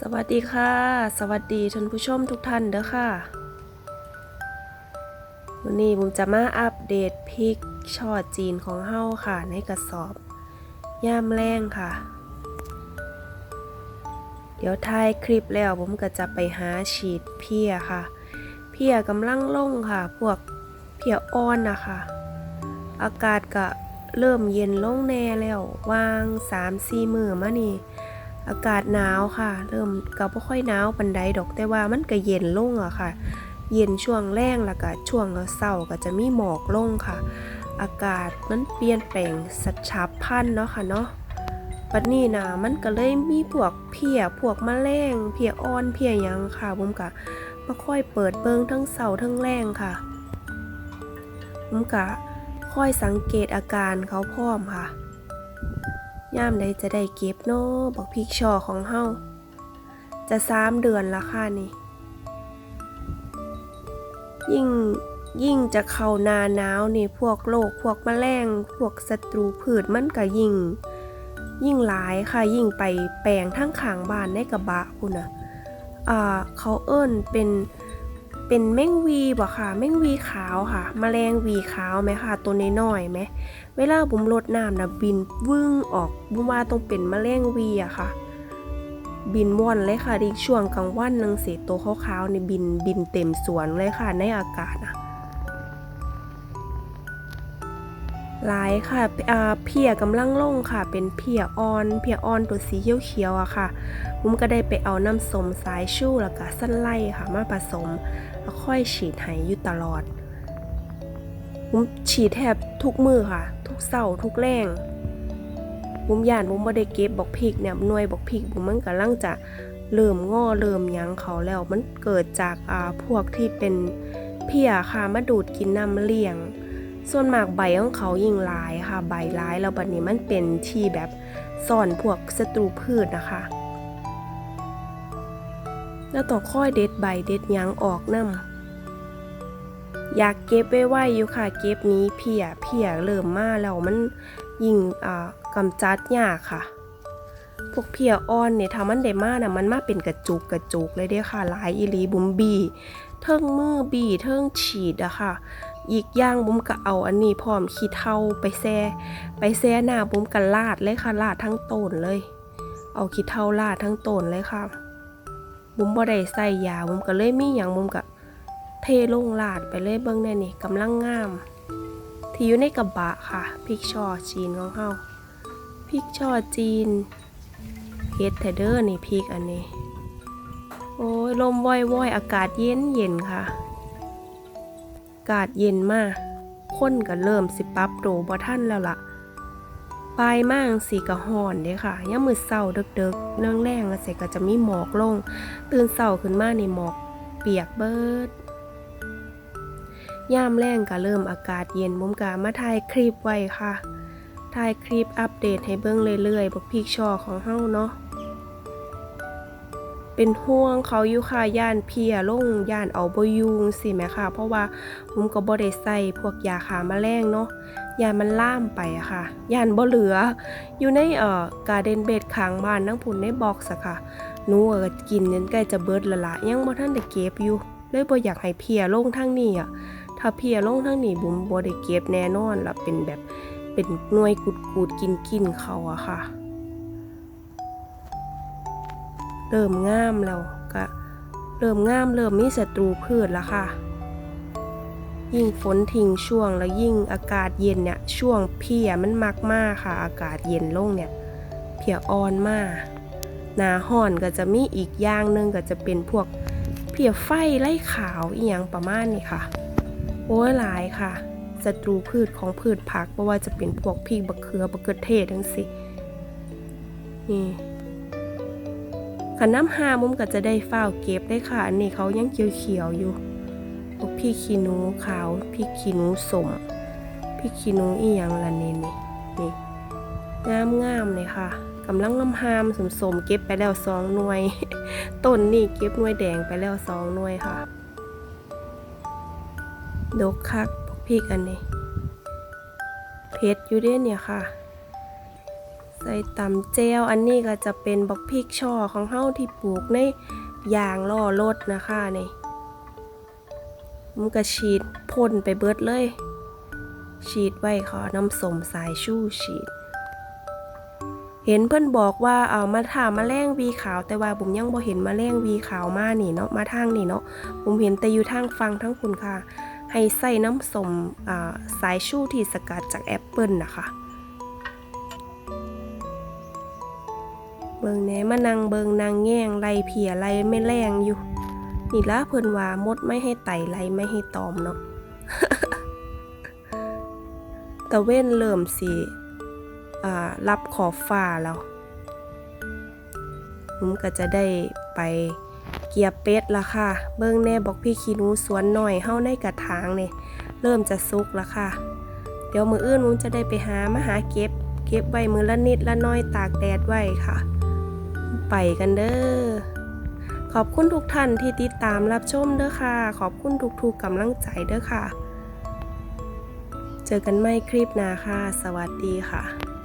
สวัสดีค่ะ สวัสดีท่านผู้ชมทุกท่านเด้อค่ะวันนี้ผมจะมาอัปเดตพริกช่อจีนของเฮาค่ะ ในกระสอบ ย่ามแรงค่ะ เดี๋ยวท้ายคลิปแล้วผมก็จะไปหาฉีดเพียค่ะ เพียกำลังลงค่ะ พวกเพียอ้อนนะคะ อากาศก็เริ่มเย็นลงแน่แล้ววาง3-4มือมานี่ อากาศหนาวค่ะ เริ่มก็บ่ค่อยหนาวปันใดดอกแต่ว่ามันก็เย็นลงอะค่ะ เย็นช่วงแรงแล้วก็ช่วงเช้าก็จะมีหมอกลงค่ะ อากาศมันเปลี่ยนแปลงสัดฉับพันเนาะค่ะเนาะปัดนี้นะมันก็เลยมีพวกเพียพวกมแมลงเพียอ่อนเพียยังค่ะผมก็มาค่อยเปิดเบิงทั้งเสาทั้งแรงค่ะผมก็ค่อยสังเกตอาการเขาพร้อมค่ะ ย่ามใดจะได้เก็บเนาะบักพริกชอของเฮาจะสามเดือนละค่ะนี่ ยิ่งยิ่งจะเข้านาหนาวนี่พวกโรคพวกแมลงพวกศัตรูพืชมันก็ยิ่ง ยิ่งหลายค่ะยิ่งไปแปลงทั้งขางบ้านในกระบะคุณนะอ่าเขาเอิ้นเป็น เป็นแมงวีบ่ค่ะ แมงวีขาวค่ะแมลงวีขาวไหมค่ะ ตัวน้อยๆไหมเวลาบุ๋มรดน้ำนะบินวึ่งออกบุ๋มว่าต้องเป็นแมลงวีอะค่ะ บินว่อนเลยค่ะดิช่วงกลางวันนังเสียตัวขาวๆในบินบินเต็มสวนเลยค่ะในอากาศอะ หลายค่ะเพียกำลังลงค่ะ เป็นเพียอ่อนเพียอ่อนตัวสีเขียวๆอะค่ะบุ๋มก็ได้ไปเอาน้ำสมสายชูแล้วก็สั้นไล่ค่ะ มาผสมแล้วค่อยฉีดให้อยู่ตลอดผมฉีดแทบทุกมือค่ะ ทุกเสาทุกแรงผมหย่านผมบ่ได้เก็บบอกพริกเนี่ยหน่วยบอกพริกผมมันกำลังจะเริ่มงอเริ่มยังเขาแล้วมันเกิดจากอ่าพวกที่เป็นเพียค่ะมาดูดกินน้ำเลี้ยง ส่วนมากใบของเขายิ่งลายค่ะ ใบลายแล้วบัดนี้มันเป็นที่แบบซ่อนพวกศัตรูพืชนะคะ แล้วต้อค่อยเด็ดใบเด็ดยังออกนำอยากเก็บไว้ไว้อยู่ค่ะ เก็บนี้เพียเพียเริ่มมาแล้วมันยิ่งอ่ากำจัดยากค่ะพวกเพียอ่อนเนี่ยถ้ามันได้มากนะมันมาเป็นกระจุกกระจุกเลยเด้ค่ะหลายอีลีบุมบีเทิงมือบีเทิงฉีดอะค่ะ อีกอย่างบุ้มก็เอาอันนี้พร้อมขี้เท่าไปแซ่ไปแซ่หน้าบุ้มก็ลาดเลยค่ะลาดทั้งต้นเลย เอาขี้เท่าลาดทั้งต้นเลยค่ะ บุ้มบ่ได้ใส่ยาบุ้มก็เลยมีอย่างบุ้มก็เทลงลาดไปเลยเบิ้งแน่นี่กำลังงาม ที่อยู่ในกระบะค่ะพริกช่อจีนของเฮาพริกช่อจีนเฮ็ดแทเดอร์นี่พริกอันนี้ โอ้ยลมว่อยๆอากาศเย็นเย็นๆค่ะ กาศเย็นมาก คนก็เริ่มสิปรับโตบ่ทันแล้วล่ะปลายมากสีกะห่อนเด้ค่ะยามมือเศร้าเดึกๆเรื่องแรงๆแล้วเสก็จะมีหมอกลง ตื่นเศร้าขึ้นมาในหมอก เปียกเบิดย่ามแรงก็เริ่มอากาศเย็นมุมกามาถ่ายคลิปไว้ค่ะถ่ายคลิปอัปเดตให้เบิ่งเรื่อยๆบักพีกชอของเฮาเนาะ เป็นห่วงเขาอยู่ค่ะย่านเพียลงย่านเอาบยุงสิแหม่ค่ะ เพราะว่าผมก็บ่ได้ใส่พวกยาฆ่าแมลงเนาะยานมันล่ามไปอะค่ะย่านบ่เหลือ อยู่ในเอ่อการ์เดนเบดข้างบ้านนั่งพุ่นในบ็อกซ์อะค่ะหนูก็กินจนใกล้จะเบิดละละยังบ่ทันได้เก็บอยู่ เลยบ่อยากให้เพียลงทางนี้อะถ้าเพียลงทั้งนี้บุ๋มบ่ได้เก็บแน่นอนละเป็นแบบเป็นหน่วยกุดกูดกินกินเขาอะค่ะ เริ่มงามแล้วก็เริ่มงามเริ่มมีศัตรูพืชแล้วค่ะ ยิ่งฝนทิ้งช่วงแล้วยิ่งอากาศเย็นเนี่ยช่วงเพียมันมักมากค่ะ อากาศเย็นลงเนี่ยเพียอ่อนมากหนาห่อนก็จะมีอีกอย่างหนึ่งก็จะเป็นพวกเพียไฟไล่ขาวอีหยังประมาณนี้ค่ะ โอ้ยหลายค่ะศัตรูพืชของพืชผักเพราะว่าจะเป็นพวกพริกบักเขือบักเขือเทศทั้งสินี่ ขันน้ำหามุมก็จะได้ฝ้าเก็บได้ค่ะ อันนี้เขายังเขียวๆอยู่พวกพริกขี้หนูขาวพริกขี้หนูสมพริกขี้หนูอีหยังละนี่นี่นี่งามงามเลยค่ะกำลังลำหามสมๆเก็บไปแล้วสองหน่วยต้นนี่เก็บหน่วยแดงไปแล้วสองหน่วยค่ะดกคักพวกพริกอันนี้เพชรอยู่เด้เนี่ยค่ะ ใส่ตำแจวอันนี้ก็จะเป็นบักพริกช่อของเฮาที่ปลูกในยางล่อรถนะคะนี่มันก็ฉีดพ่นไปเบิดเลย ฉีดไว้ขอน้ำสมสายชู่ฉีด เห็นเพิ่อนบอกว่าเอามาถามมาแรงวีขาวแต่ว่าบุ๋มยังบ่เห็นมาแรงวีขาวมานี่เนาะมาทางนี่เนาะบุ๋มเห็นแต่อยู่ทางฟังทั้งคุณค่ะ ให้ใส่น้ำสมสายชู่ที่สกัดจากแอปเปิลนะคะ เบิงแหนมานั่งเบิงนางแง่งไล่เพียไล่ไม่แรงอยู่ นี่ละเพิ่นว่ามดไม่ให้ไต่ไล่ไม่ให้ตอมเนาะตะเว้นเริ่มสิอ่ารับขอบฟ้าแล้วผมก็จะได้ไปเกียบเป็ดละค่ะ เบิ่งแน่บอกพี่ขีนูสวนหน่อยเฮาในกระถางเนี่ยเริ่มจะสุกละค่ะ เดี๋ยวมืออื่นมุ้จะได้ไปหามาหาเก็บ เก็บไว้มือละนิดละน้อยตากแดดไว้ค่ะ ไปกันเด้อ ขอบคุณทุกท่านที่ติดตามรับชมเด้อค่ะ ขอบคุณทุกๆกำลังใจเด้อค่ะ เจอกันใหม่คลิปหน้าค่ะ สวัสดีค่ะ